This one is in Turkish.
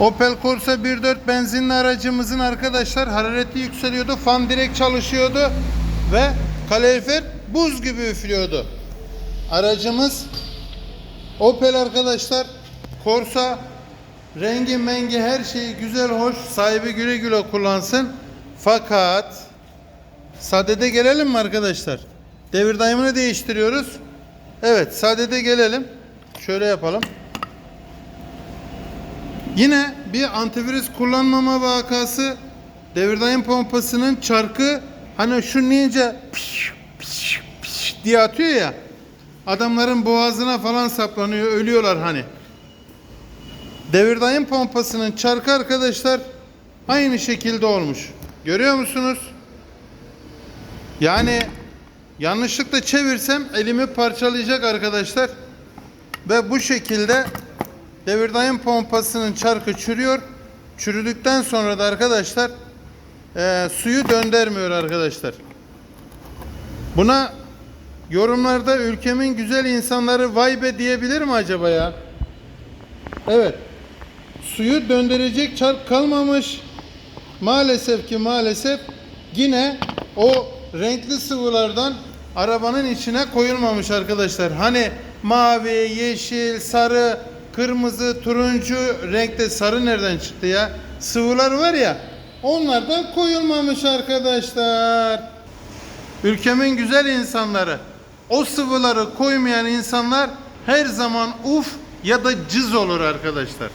Opel Corsa 1.4 benzinli aracımızın arkadaşlar harareti yükseliyordu. Fan direkt çalışıyordu ve kalorifer buz gibi üflüyordu. Aracımız Opel arkadaşlar Corsa rengi mengi her şeyi güzel hoş sahibi güle güle kullansın. Fakat sadede gelelim mi arkadaşlar? Devir daimini değiştiriyoruz. Evet sadede gelelim. Şöyle yapalım. Yine bir antivirüs kullanmama vakası devir daim pompasının çarkı hani şu ninja piş, piş, piş diye atıyor ya adamların boğazına falan saplanıyor ölüyorlar hani. Devir daim pompasının çarkı arkadaşlar aynı şekilde olmuş. Görüyor musunuz? Yani yanlışlıkla çevirsem elimi parçalayacak arkadaşlar. Ve bu şekilde devir daim pompasının çarkı çürüyor. Çürüdükten sonra da arkadaşlar eee, suyu döndürmüyor arkadaşlar. Buna yorumlarda ülkemin güzel insanları vay be diyebilir mi acaba ya? Evet. Suyu döndürecek çark kalmamış. Maalesef ki maalesef yine o renkli sıvılardan arabanın içine koyulmamış arkadaşlar. Hani mavi, yeşil, sarı, kırmızı, turuncu renkte sarı nereden çıktı ya? Sıvılar var ya onlardan koyulmamış arkadaşlar. Ülkemin güzel insanları. O sıvıları koymayan insanlar her zaman uf ya da cız olur arkadaşlar.